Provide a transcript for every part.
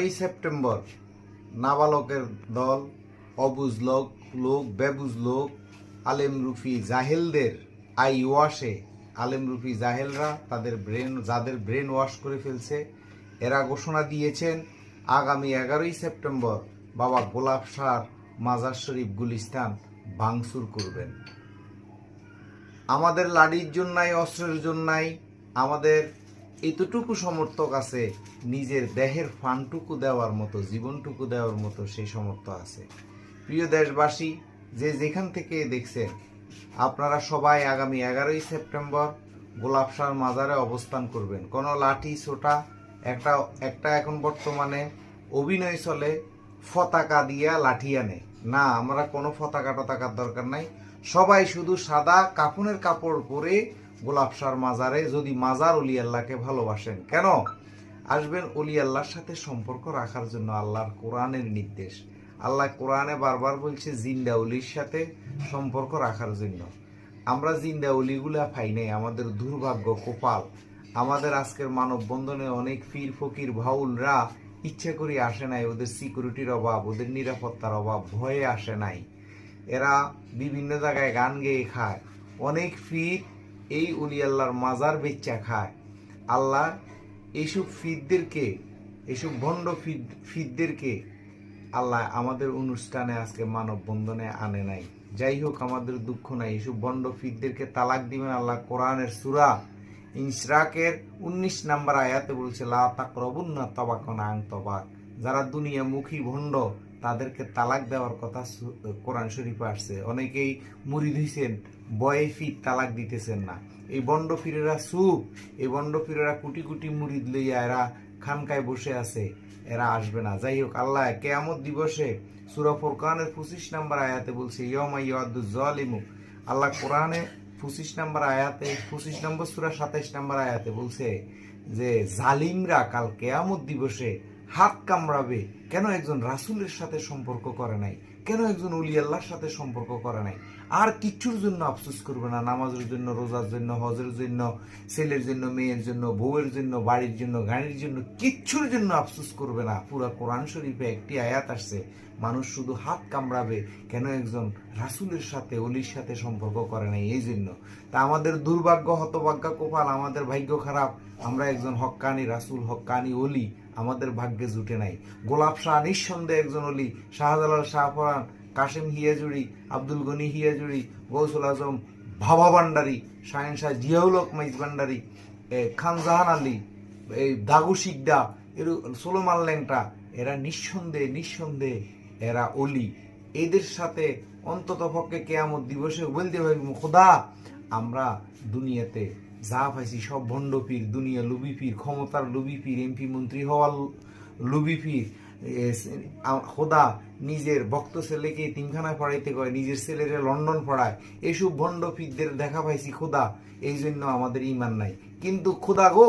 এই সেপ্টেম্বর নাবালকের দল, অবুজ লোক লোক, বেবুজ লোক, আলেম রুফি জাহেলদের আই ওয়াশে। আলেম রুফি জাহেলরা তাদের ব্রেন, যাদের ব্রেন ওয়াশ করে ফেলছে, এরা ঘোষণা দিয়েছেন, আগামী এগারোই সেপ্টেম্বর বাবা গোলাপ সার মাজার শরীফ গুলিস্তান ভাঙচুর করবেন। আমাদের লাড়ির জন্যই, অস্ত্রের জন্যই, আমাদের এতটুকু সমর্থক আছে, নিজের দেহের ফানটুকু দেওয়ার মতো, জীবনটুকু দেওয়ার মতো সেই সমর্থ আছে। প্রিয় দেশবাসী, যে যেখান থেকে দেখছেন, আপনারা সবাই আগামী এগারোই সেপ্টেম্বর গোলাপসার মাজারে অবস্থান করবেন। কোনো লাঠি, ছোটা, একটা একটা এখন বর্তমানে অভিনয় চলে, ফতাকা দিয়া লাঠি আনে। না, আমরা কোনো ফতাকা টতাকার দরকার নাই। সবাই শুধু সাদা কাপনের কাপড় পরে গোলাপসার মাজারে যদি মাজার অলি আল্লাহকে ভালোবাসেন, কেন? আসবেন অলি আল্লাহর সাথে সম্পর্ক রাখার জন্য আল্লাহর কোরআনের নির্দেশ। আল্লাহ কোরআনে বারবার বলছে, জিন্দা অলির সাথে সম্পর্ক রাখার জন্য। আমরা জিন্দা অলিগুলা পাই নাই, আমাদের দুর্ভাগ্য কপাল। আমাদের আজকের মানববন্ধনে অনেক ফির ফকির, ভাউলরা ইচ্ছে করে আসে নাই, ওদের সিকিউরিটির অভাব, ওদের নিরাপত্তার অভাব ভয়ে আসে নাই। এরা বিভিন্ন জায়গায় গান গেয়ে খায়। অনেক ফির এই উলি আল্লাহর মাজার বেচ্চা খায়। আল্লাহ এইসব ফিদদেরকে এইসব ভণ্ড ফিদ, ফিদদেরকে আল্লাহ আমাদের অনুষ্ঠানে আজকে মানববন্ধনে আনে নাই। যাই হোক, আমাদের দুঃখ নাই। এইসব বন্ড ফিদদেরকে তালাক দিবেন আল্লাহ কোরআনের সুরা ইনসরাকের উনিশ নাম্বার আয়াতে বলছে, লা তাকরবুন না তবাক আং তবাক। যারা দুনিয়ামুখী ভণ্ড তাদেরকে তালাক দেওয়ার কথা কোরআন শরীফে আসছে। অনেকেই মুড়ি ধুইছেন বয়ে ফির তালাক দিতেছেন না। এই বন্ড ফিরেরা সুপ এই বন্ড ফিরেরা কুটি কুটি মুড়িদ লইয়া এরা খানকায় বসে আছে, এরা আসবে না। যাই হোক, আল্লাহ কেয়ামত দিবসে সুরা ফোরকানের পঁচিশ নাম্বার আয়াতে বলছে ইয়মা ইয়াদু আল্লাহ কোরআনে পঁচিশ নাম্বার আয়াতে, পঁচিশ নম্বর সুরা সাতাইশ নাম্বার আয়াতে বলছে যে, জালিমরা কাল কেয়ামত দিবসে হাত কামড়াবে। কেন একজন রাসুলের সাথে সম্পর্ক করে নাই? কেন একজন উলিয়াল্লার সাথে সম্পর্ক করে নাই? আর কিচ্ছুর জন্য আফসোস করবে না। নামাজের জন্য, রোজার জন্য, হজের জন্য, ছেলের জন্য, মেয়ের জন্য, বউয়ের জন্য, বাড়ির জন্য, গাড়ির জন্য কিচ্ছুর জন্য আফসোস করবে না। পুরা কোরআন শরীফে একটি আয়াত আসছে, মানুষ শুধু হাত কামড়াবে কেন একজন রাসূলের সাথে, অলির সাথে সম্পর্ক করে নাই? এই জন্য। তা আমাদের দুর্ভাগ্য, হতভাগ্য কপাল আমাদের ভাগ্য খারাপ। আমরা একজন হক্কানি রাসূল, হক্কানি অলি, আমাদের ভাগ্যে জুটে নাই। গোলাপ শাহ, নিঃসন্দেহে একজন অলি, শাহজালাল শাহপরান কাশেম হিয়াজুরি আব্দুল গনি হিয়াজুরি গৌসুল আজম ভাবা ভান্ডারি শাহেন শাহ জিয়াউল মাইজ ভান্ডারি এ, খান জাহান আলী এই দাগু শিকদা এর সোলোমান ল্যাংটা এরা নিঃসন্দেহে নিঃসন্দেহে এরা অলি। এদের সাথে অন্তত পক্ষে কেয়ামত দিবসে বলতে পারি খোদা। আমরা দুনিয়াতে যা পাইছি সব ভণ্ড পীর দুনিয়া লুবি পীর ক্ষমতার লুবি পীর এমপি মন্ত্রী হওয়ার লুবি পীর খোদা নিজের ভক্ত ছেলেকে তিনখানায় পড়াইতে কয়, নিজের ছেলেরে লন্ডন পড়ায়। এইসব ভণ্ড পীরদের দেখা পাইছি খোদা, এই জন্য আমাদের ইমান নাই। কিন্তু খোদা গো,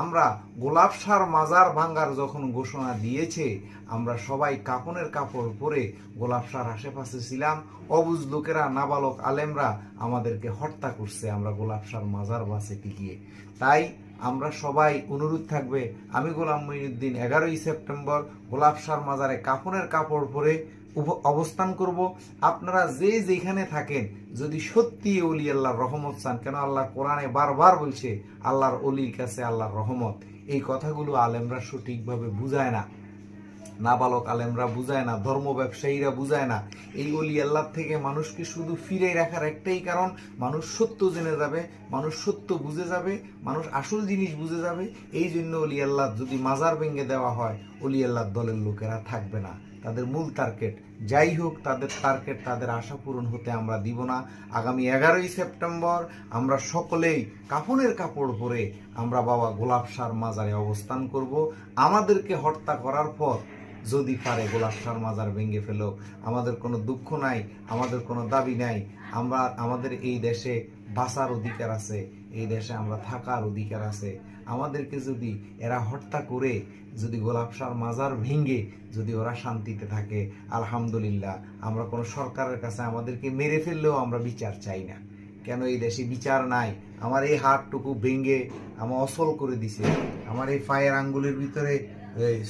আমরা গোলাপ সার মাজার ভাঙ্গার যখন ঘোষণা দিয়েছে, আমরা সবাই কাপনের কাপড় পরে গোলাপ সার আশেপাশে ছিলাম। অবুজ লোকেরা, নাবালক আলেমরা আমাদেরকে হত্যা করছে, আমরা গোলাপ সার মাজার বাসে টিকিয়ে তাই আমরা সবাই অনুরোধ থাকবে, আমি গোলাম মঈনুদ্দিন এগারোই সেপ্টেম্বর গোলাপ সার মাজারে কাপনের কাপড় পরে অবস্থান করব। আপনারা যে যেখানে থাকেন, যদি সত্যি অলি আল্লাহর রহমত চান, কেন আল্লাহ কোরআনে বারবার বলছে, আল্লাহর অলির কাছে আল্লাহর রহমত, এই কথাগুলো আলেমরা সঠিকভাবে বুঝায় না। নাবালক আলেমরা বুঝায় না, ধর্ম ব্যবসায়ীরা বুঝায় না। এই অলি আল্লাহ থেকে মানুষকে শুধু ফিরে রাখার একটাই কারণ, মানুষ সত্য জেনে যাবে, মানুষ সত্য বুঝে যাবে, মানুষ আসল জিনিস বুঝে যাবে। এই জন্য অলি আল্লাহ যদি মাজার ভেঙে দেওয়া হয়, অলি আল্লাহর দলের লোকেরা থাকবে না। তাদের মূল টার্গেট যাই হোক, তাদের টার্গেট তাদের আশা পূরণ হতে আমরা দিব না। আগামী এগারোই সেপ্টেম্বর আমরা সকলেই কাপনের কাপড় পরে আমরা বাবা গোলাপ সার মাজারে অবস্থান করব। আমাদেরকে হত্যা করার পর যদি পারে গোলাপ সার মাজার ভেঙে ফেলো, আমাদের কোনো দুঃখ নাই, আমাদের কোনো দাবি নাই। আমরা, আমাদের এই দেশে বাঁচার অধিকার আছে, এই দেশে আমরা থাকার অধিকার আছে। আমাদেরকে যদি এরা হত্যা করে, যদি গোলাপ সার মাজার ভেঙে যদি ওরা শান্তিতে থাকে, আলহামদুলিল্লাহ, আমরা কোনো সরকারের কাছে আমাদেরকে মেরে ফেললেও আমরা বিচার চাই না। কেন এই দেশে বিচার নাই? আমার এই হাতটুকু ভেঙে আমার অসল করে দিছে। আমার এই পায়ের আঙ্গুলের ভিতরে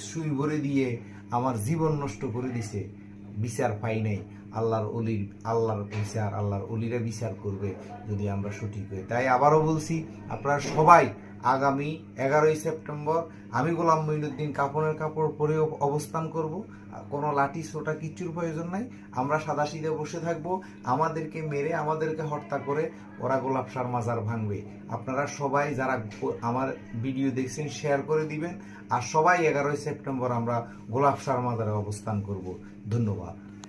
সুই ভরে দিয়ে আমার জীবন নষ্ট করে দিছে। বিচার পাই নাই। আল্লাহর অলির আল্লাহর বিচার, আল্লাহর অলিরা বিচার করবে যদি আমরা সঠিক হই। তাই আবারও বলছি, আপনারা সবাই আগামী এগারোই সেপ্টেম্বর আমি গোলাম মঈনুদ্দিন কাপড়ের কাপড় পরে অবস্থান করব। কোনো লাঠি ছোটা কিচ্ছুর প্রয়োজন নাই। আমরা সাদা সিধে বসে থাকব। আমাদেরকে মেরে, আমাদেরকে হত্যা করে ওরা গোলাপসার মাজার ভাঙবে। আপনারা সবাই যারা আমার ভিডিও দেখছেন শেয়ার করে দিবেন। আর সবাই এগারোই সেপ্টেম্বর আমরা গোলাপসার মাজারে অবস্থান করব। ধন্যবাদ।